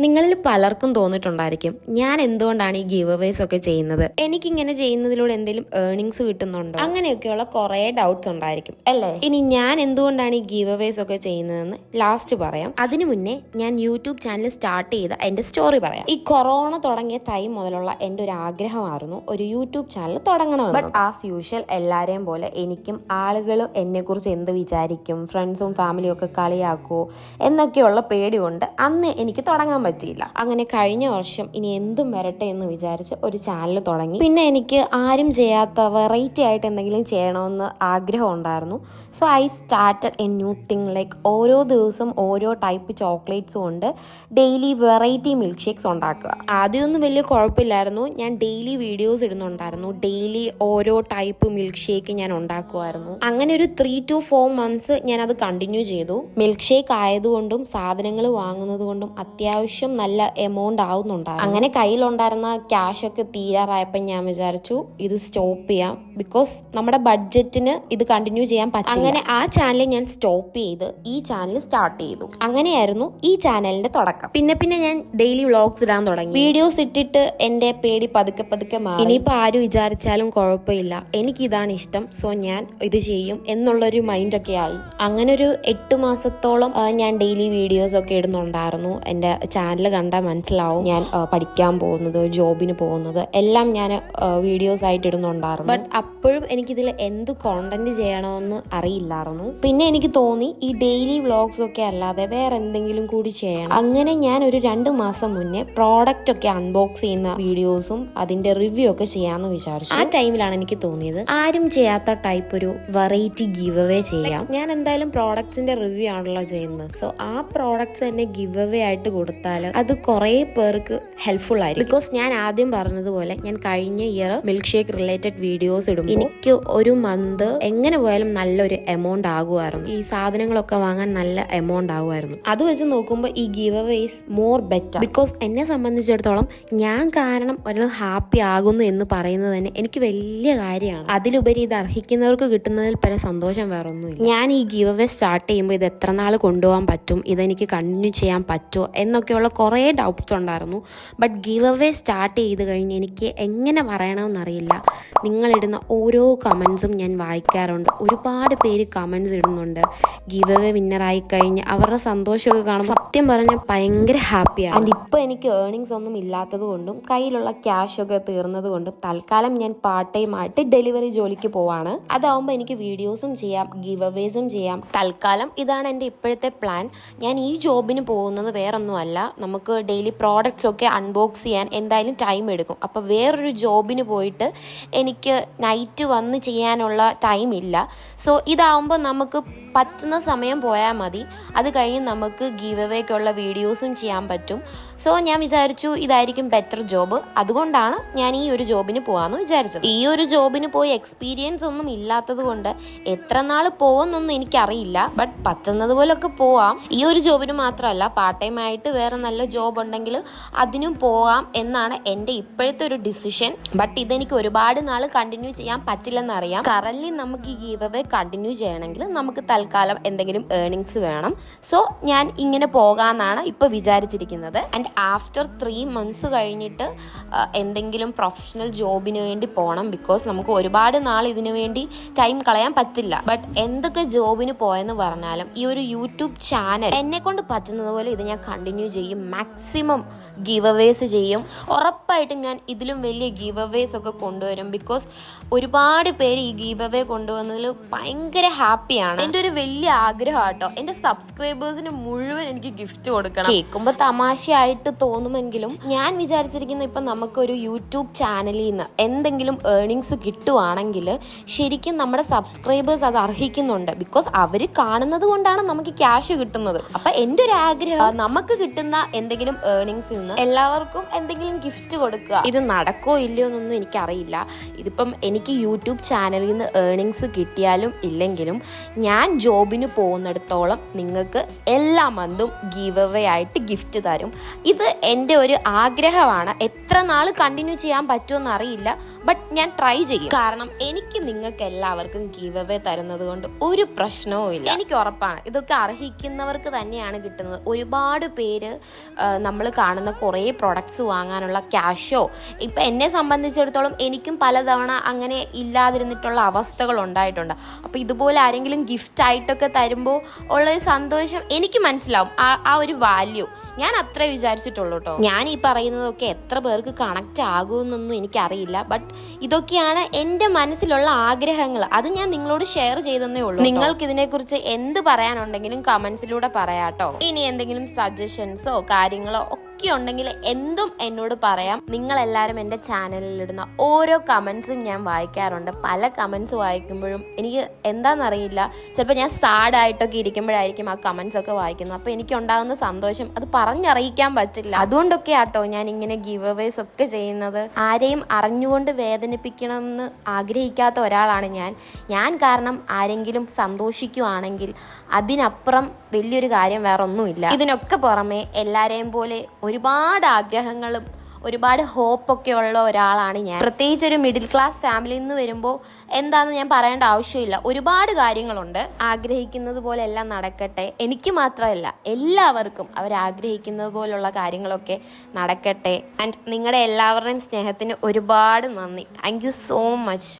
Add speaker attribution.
Speaker 1: നിങ്ങളിൽ പലർക്കും തോന്നിയിട്ടുണ്ടായിരിക്കും ഞാൻ എന്തുകൊണ്ടാണ് ഈ ഗീവ് അവേസ് ഒക്കെ ചെയ്യുന്നത്? എനിക്കിങ്ങനെ ചെയ്യുന്നതിലൂടെ എന്തെങ്കിലും ഏർണിങ്സ് കിട്ടുന്നുണ്ടോ? അങ്ങനെയൊക്കെയുള്ള കുറേ ഡൗട്ട്സ് ഉണ്ടായിരിക്കും അല്ലേ? ഇനി ഞാൻ എന്തുകൊണ്ടാണ് ഈ ഗീവ് അവേസ് ഒക്കെ ചെയ്യുന്നതെന്ന് ലാസ്റ്റ് പറയാം. അതിനു മുന്നേ ഞാൻ യൂട്യൂബ് ചാനൽ സ്റ്റാർട്ട് ചെയ്ത എന്റെ സ്റ്റോറി പറയാം. ഈ കൊറോണ തുടങ്ങിയ ടൈം മുതലുള്ള എന്റെ ഒരു ആഗ്രഹമായിരുന്നു ഒരു യൂട്യൂബ് ചാനൽ തുടങ്ങണം ബട്ട് ആസ് യൂഷ്വൽ എല്ലാവരെയും പോലെ എനിക്കും ആളുകൾ എന്നെക്കുറിച്ച് എന്ത് വിചാരിക്കും? ഫ്രണ്ട്സും ഫാമിലിയും ഒക്കെ കളിയാക്കുമോ എന്നൊക്കെയുള്ള പേടി കൊണ്ട് അന്ന് എനിക്ക് തുടങ്ങാൻ പറ്റിയില്ല. അങ്ങനെ കഴിഞ്ഞ വർഷം ഇനി എന്തും വരട്ടെ എന്ന് വിചാരിച്ച് ഒരു ചാനൽ തുടങ്ങി. പിന്നെ എനിക്ക് ആരും ചെയ്യാത്ത വെറൈറ്റി ആയിട്ട് എന്തെങ്കിലും ചെയ്യണമെന്ന് ആഗ്രഹം ഉണ്ടായിരുന്നു. So I started a new thing like ഓരോ ദിവസം ഓരോ ടൈപ്പ് ചോക്ലേറ്റ്സ് ഉണ്ട് ഡെയിലി വെറൈറ്റി മിൽക്ക് ഷേക്സ് ഉണ്ടാക്കുക ആദ്യമൊന്നും വലിയ കുഴപ്പമില്ലായിരുന്നു. ഞാൻ ഡെയിലി വീഡിയോസ് ഇടുന്നുണ്ടായിരുന്നു. ഡെയിലി ഓരോ ടൈപ്പ് മിൽക്ക് ഷേക്ക് ഞാൻ ഉണ്ടാക്കുമായിരുന്നു. അങ്ങനെ ഒരു ത്രീ ടു ഫോർ മന്ത്സ് ഞാൻ അത് കണ്ടിന്യൂ ചെയ്തു. മിൽക്ക് ഷേക്ക് ആയതുകൊണ്ടും സാധനങ്ങൾ വാങ്ങുന്നത് കൊണ്ടും അത്യാവശ്യം നല്ല എമൗണ്ട് ആവുന്നുണ്ടായിരുന്നു. അങ്ങനെ കയ്യിലുണ്ടായിരുന്ന ക്യാഷ് ഒക്കെ തീരാറായപ്പോൾ ഞാൻ വിചാരിച്ചു ഇത് സ്റ്റോപ്പ് ചെയ്യാം. ബിക്കോസ് നമ്മുടെ ബഡ്ജറ്റിന് ഇത് കണ്ടിന്യൂ ചെയ്യാൻ പറ്റും അങ്ങനെ ആ ചാനൽ ഞാൻ സ്റ്റോപ്പ് ചെയ്ത് ഈ ചാനൽ സ്റ്റാർട്ട് ചെയ്തു. അങ്ങനെയായിരുന്നു ഈ ചാനലിന്റെ തുടക്കം. പിന്നെ പിന്നെ ഞാൻ ഡെയിലി വ്ളോഗ്സ് ഇടാൻ തുടങ്ങി. വീഡിയോസ് ഇട്ടിട്ട് എന്റെ പേടി പതുക്കെ പതുക്കെ മാറി. ഇനിയിപ്പോ ആരും വിചാരിച്ചാലും കുഴപ്പമില്ല. എനിക്ക് ഇതാണ് ഇഷ്ടം. സോ ഞാൻ ഇത് ചെയ്യും എന്നുള്ളൊരു മൈൻഡ് ഒക്കെ ആയി. അങ്ങനെ ഒരു എട്ട് മാസത്തോളം ഞാൻ ഡെയിലി വീഡിയോസ് ഒക്കെ ഇടുന്നുണ്ടായിരുന്നു എന്റെ ചാനൽ കണ്ടാൽ മനസ്സിലാവും ഞാൻ പഠിക്കാൻ പോകുന്നത് ജോബിന് പോകുന്നത്. എല്ലാം ഞാൻ വീഡിയോസ് ആയിട്ട് ഇടുന്നുണ്ടായിരുന്നു. ബട്ട് അപ്പോഴും എനിക്കിതിൽ എന്ത് കോണ്ടന്റ് ചെയ്യണമെന്ന് അറിയില്ലായിരുന്നു. പിന്നെ എനിക്ക് തോന്നി ഈ ഡെയിലി വ്ളോഗ്സ് ഒക്കെ അല്ലാതെ വേറെ എന്തെങ്കിലും കൂടി ചെയ്യണം. അങ്ങനെ ഞാൻ ഒരു രണ്ട് മാസം മുന്നേ പ്രോഡക്റ്റ് ഒക്കെ അൺബോക്സ് ചെയ്യുന്ന വീഡിയോസും അതിന്റെ റിവ്യൂ ഒക്കെ ചെയ്യാമെന്ന് വിചാരിച്ചു. ആ ടൈമിലാണ് എനിക്ക് തോന്നിയത് ആരും ചെയ്യാത്ത ടൈപ്പ് ഒരു വെറൈറ്റി ഗിവ് അവേ ചെയ്യാം ഞാൻ എന്തായാലും പ്രോഡക്ട്സിന്റെ റിവ്യൂ ആണല്ലോ ചെയ്യുന്നത്. സോ ആ പ്രോഡക്ട്സ് തന്നെ ഗിവ് അവേ ആയിട്ട് കൊടുത്താൽ അത് കുറേ പേർക്ക് ഹെൽപ്ഫുൾ ആയിരിക്കും. ബിക്കോസ് ഞാൻ ആദ്യം പറഞ്ഞതുപോലെ ഞാൻ കഴിഞ്ഞ year milk shake related videos ഇടും എനിക്ക് ഒരു മന്ത് എങ്ങനെ പോയാലും നല്ലൊരു എമൗണ്ട് ആകുമായിരുന്നു. ഈ സാധനങ്ങളൊക്കെ വാങ്ങാൻ നല്ല എമൗണ്ട് ആകുമായിരുന്നു. അത് വെച്ച് നോക്കുമ്പോൾ ഈ giveaways more better because എന്നെ സംബന്ധിച്ചിടത്തോളം ഞാൻ കാരണം ഒരാൾ ഹാപ്പി ആകുന്നു എന്ന് പറയുന്നത് തന്നെ എനിക്ക് വലിയ കാര്യമാണ്. അതിലുപരി ഇത് അർഹിക്കുന്നവർക്ക് കിട്ടുന്നതിൽ പല സന്തോഷം വേറെ ഒന്നുമില്ല ഞാൻ ഈ ഗിവ് അവേ സ്റ്റാർട്ട് ചെയ്യുമ്പോൾ ഇത് എത്ര നാൾ കൊണ്ടുപോകാൻ പറ്റും? ഇതെനിക്ക് കണ്ടിന്യൂ ചെയ്യാൻ പറ്റുമോ എന്നൊക്കെയുള്ള കുറേ ഡൗട്ട്സ് ഉണ്ടായിരുന്നു. ബട്ട് ഗീവ് അവേ സ്റ്റാർട്ട് ചെയ്ത് കഴിഞ്ഞ് എനിക്ക് എങ്ങനെ പറയണമെന്നറിയില്ല. നിങ്ങളിടുന്ന ഓരോ കമൻസും ഞാൻ വായിക്കാറുണ്ട്. ഒരുപാട് പേര് കമൻസ് ഇടുന്നുണ്ട്. ഗീവ് അവേ വിന്നറായി കഴിഞ്ഞ് അവരുടെ സന്തോഷമൊക്കെ കാണുമ്പോൾ സത്യം പറഞ്ഞാൽ ഭയങ്കര ഹാപ്പിയാണ് ആൻഡ് ഇപ്പോൾ എനിക്ക് ഏർണിങ്സ് ഒന്നും ഇല്ലാത്തത് കൊണ്ടും കയ്യിലുള്ള ക്യാഷ് ഒക്കെ തീർന്നത് കൊണ്ടും തൽക്കാലം ഞാൻ പാർട്ട് ടൈം ആയിട്ട് ഡെലിവറി ജോലിക്ക് പോവാണ്. അതാവുമ്പോൾ എനിക്ക് വീഡിയോസും ചെയ്യാം ഗീവ് അവേസും ചെയ്യാം. തൽക്കാലം ഇതാണ് എന്റെ ഇപ്പോഴത്തെ പ്ലാൻ ഞാൻ ഈ ജോബിന് പോകുന്നത് വേറൊന്നുമല്ല. നമുക്ക് ഡെയിലി പ്രോഡക്റ്റ്സ് ഒക്കെ അൺബോക്സ് ചെയ്യാൻ എന്തായാലും ടൈം എടുക്കും. അപ്പോൾ വേറൊരു ജോബിന് പോയിട്ട് എനിക്ക് നൈറ്റ് വന്ന് ചെയ്യാനുള്ള ടൈം ഇല്ല. സോ ഇതാവുമ്പോൾ നമുക്ക് പറ്റുന്ന സമയം പോയാൽ മതി. അത് കഴിഞ്ഞ് നമുക്ക് ഗീവ് വീഡിയോസും ചെയ്യാൻ പറ്റും. സോ ഞാൻ വിചാരിച്ചു ഇതായിരിക്കും ബെറ്റർ ജോബ് അതുകൊണ്ടാണ് ഞാൻ ഈ ഒരു ജോബിന് പോകാമെന്ന് വിചാരിച്ചത്. ഈ ഒരു ജോബിന് പോയി എക്സ്പീരിയൻസ് ഒന്നും ഇല്ലാത്തത് കൊണ്ട് എത്ര നാൾ പോകുമെന്നൊന്നും എനിക്കറിയില്ല. ബട്ട് പറ്റുന്നത് പോലൊക്കെ പോവാം. ഈ ഒരു ജോബിന് മാത്രമല്ല പാർട്ട് ടൈം ആയിട്ട് വേറെ നല്ല ജോബ് ഉണ്ടെങ്കിൽ അതിനും പോവാം എന്നാണ് എന്റെ ഇപ്പോഴത്തെ ഒരു ഡിസിഷൻ ബട്ട് ഇതെനിക്ക് ഒരുപാട് നാൾ കണ്ടിന്യൂ ചെയ്യാൻ പറ്റില്ലെന്നറിയാം. കറൻലി നമുക്ക് ഈ ഗീവ് അവേ കണ്ടിന്യൂ ചെയ്യണമെങ്കിൽ നമുക്ക് തൽക്കാലം എന്തെങ്കിലും ഏർണിങ്സ് വേണം. സോ ഞാൻ ഇങ്ങനെ പോകാമെന്നാണ് ഇപ്പോൾ വിചാരിച്ചിരിക്കുന്നത്. ആൻഡ് ആഫ്റ്റർ ത്രീ മന്ത്സ് കഴിഞ്ഞിട്ട് എന്തെങ്കിലും പ്രൊഫഷണൽ ജോബിന് വേണ്ടി പോകണം ബിക്കോസ് നമുക്ക് ഒരുപാട് നാൾ ഇതിനു വേണ്ടി ടൈം കളയാൻ പറ്റില്ല. ബട്ട് എന്തൊക്കെ ജോബിന് പോയെന്ന് പറഞ്ഞാലും ഈ ഒരു യൂട്യൂബ് ചാനൽ എന്നെ കൊണ്ട് പറ്റുന്നത് പോലെ ഇത് ഞാൻ കണ്ടിന്യൂ ചെയ്യും. മാക്സിമം ഗീവ് അവേസ് ചെയ്യും. ഉറപ്പായിട്ടും ഞാൻ ഇതിലും വലിയ ഗീവ് അവേസ് ഒക്കെ കൊണ്ടുവരും. ബിക്കോസ് ഒരുപാട് പേര് ഈ ഗീവ് അവേ കൊണ്ടുവന്നതിൽ ഭയങ്കര ഹാപ്പിയാണ് എന്റെ ഒരു വലിയ ആഗ്രഹം കേട്ടോ എന്റെ സബ്സ്ക്രൈബേഴ്സിന് മുഴുവൻ എനിക്ക് ഗിഫ്റ്റ് കൊടുക്കണം. കേൾക്കുമ്പോൾ തമാശയായിട്ട് തോന്നുമെങ്കിലും ഞാൻ വിചാരിച്ചിരിക്കുന്ന ഇപ്പം നമുക്കൊരു യൂട്യൂബ് ചാനലിൽ നിന്ന് എന്തെങ്കിലും ഏർണിങ്സ് കിട്ടുവാണെങ്കിൽ ശരിക്കും നമ്മുടെ സബ്സ്ക്രൈബേഴ്സ് അത് അർഹിക്കുന്നുണ്ട്. ബിക്കോസ് അവർ കാണുന്നത് കൊണ്ടാണ് നമുക്ക് ക്യാഷ് കിട്ടുന്നത്. അപ്പം എന്റെ ഒരു ആഗ്രഹം നമുക്ക് കിട്ടുന്ന എന്തെങ്കിലും ഏർണിങ്സിൽ നിന്ന് എല്ലാവർക്കും എന്തെങ്കിലും ഗിഫ്റ്റ് കൊടുക്കുക. ഇത് നടക്കോ ഇല്ലയോ എന്നൊന്നും എനിക്കറിയില്ല. ഇതിപ്പം എനിക്ക് യൂട്യൂബ് ചാനലിൽ നിന്ന് ഏർണിങ്സ് കിട്ടിയാലും ഇല്ലെങ്കിലും ഞാൻ ജോബിന് പോകുന്നിടത്തോളം നിങ്ങൾക്ക് എല്ലാ മന്തും ഗീവ് അവേ ആയിട്ട് ഗിഫ്റ്റ് തരും. ഇത് എന്റെ ഒരു ആഗ്രഹമാണ്. എത്ര നാൾ കണ്ടിന്യൂ ചെയ്യാൻ പറ്റുമെന്ന് അറിയില്ല. ബട്ട് ഞാൻ ട്രൈ ചെയ്യും. കാരണം എനിക്ക് നിങ്ങൾക്ക് എല്ലാവർക്കും ഗീവ് അവേ തരുന്നത് കൊണ്ട് ഒരു പ്രശ്നവും ഇല്ല. എനിക്ക് ഉറപ്പാണ്. ഇതൊക്കെ അർഹിക്കുന്നവർക്ക് തന്നെയാണ് കിട്ടുന്നത്. ഒരുപാട് പേര് നമ്മൾ കാണുന്ന കുറേ പ്രൊഡക്ട്സ് വാങ്ങാനുള്ള ക്യാഷോ ഇപ്പം എന്നെ സംബന്ധിച്ചിടത്തോളം എനിക്കും പലതവണ അങ്ങനെ ഇല്ലാതിരുന്നിട്ടുള്ള അവസ്ഥകൾ ഉണ്ടായിട്ടുണ്ട്. അപ്പോൾ ഇതുപോലെ ആരെങ്കിലും ഗിഫ്റ്റ് ആയിട്ടൊക്കെ തരുമ്പോൾ ഉള്ളൊരു സന്തോഷം എനിക്ക് മനസ്സിലാവും. ആ ആ ഒരു വാല്യൂ ഞാൻ അത്രേ വിചാരിച്ചിട്ടുള്ളൂ കേട്ടോ ഞാൻ ഈ പറയുന്നതൊക്കെ എത്ര പേർക്ക് കണക്റ്റ് ആകുമെന്നൊന്നും എനിക്കറിയില്ല. ബട്ട് ഇതൊക്കെയാണ് എന്റെ മനസ്സിലുള്ള ആഗ്രഹങ്ങൾ. അത് ഞാൻ നിങ്ങളോട് ഷെയർ ചെയ്തെന്നേ ഉള്ളൂ നിങ്ങൾക്ക് ഇതിനെക്കുറിച്ച് എന്ത് പറയാനുണ്ടെങ്കിലും കമന്റ്സിലൂടെ പറയാട്ടോ. ഇനി എന്തെങ്കിലും സജഷൻസോ കാര്യങ്ങളോ ഒക്കെ ഉണ്ടെങ്കിൽ എന്തും എന്നോട് പറയാം. നിങ്ങൾ എല്ലാവരും എന്റെ ചാനലിൽ ഇടുന്ന ഓരോ കമൻസും ഞാൻ വായിക്കാറുണ്ട്. പല കമൻസ് വായിക്കുമ്പോഴും എനിക്ക് എന്താണെന്നറിയില്ല ചിലപ്പോൾ ഞാൻ സാഡായിട്ടൊക്കെ ഇരിക്കുമ്പോഴായിരിക്കും ആ കമൻസ് ഒക്കെ വായിക്കുന്നത്. അപ്പോൾ എനിക്കുണ്ടാകുന്ന സന്തോഷം അത് പറഞ്ഞറിയിക്കാൻ പറ്റില്ല. അതുകൊണ്ടൊക്കെ ആട്ടോ ഞാൻ ഇങ്ങനെ ഗിവ് അവേസ് ഒക്കെ ചെയ്യുന്നത്. ആരെയും അറിഞ്ഞുകൊണ്ട് വേദനിപ്പിക്കണമെന്ന് ആഗ്രഹിക്കാത്ത ഒരാളാണ് ഞാൻ. ഞാൻ കാരണം ആരെങ്കിലും സന്തോഷിക്കുവാണെങ്കിൽ അതിനപ്പുറം വലിയൊരു കാര്യം വേറെ ഒന്നുമില്ല ഇതിനൊക്കെ പുറമെ എല്ലാവരെയും പോലെ ഒരുപാട് ആഗ്രഹങ്ങളും ഒരുപാട് ഹോപ്പൊക്കെ ഉള്ള ഒരാളാണ് ഞാൻ. പ്രത്യേകിച്ച് ഒരു മിഡിൽ ക്ലാസ് ഫാമിലിയിൽ നിന്ന് വരുമ്പോൾ എന്താണെന്ന് ഞാൻ പറയേണ്ട ആവശ്യമില്ല. ഒരുപാട് കാര്യങ്ങളുണ്ട്. ആഗ്രഹിക്കുന്നത് പോലെ എല്ലാം നടക്കട്ടെ. എനിക്ക് മാത്രമല്ല എല്ലാവർക്കും അവർ ആഗ്രഹിക്കുന്നത് പോലുള്ള കാര്യങ്ങളൊക്കെ നടക്കട്ടെ. ആൻഡ് നിങ്ങളുടെ എല്ലാവരുടെയും സ്നേഹത്തിന് ഒരുപാട് നന്ദി. Thank so much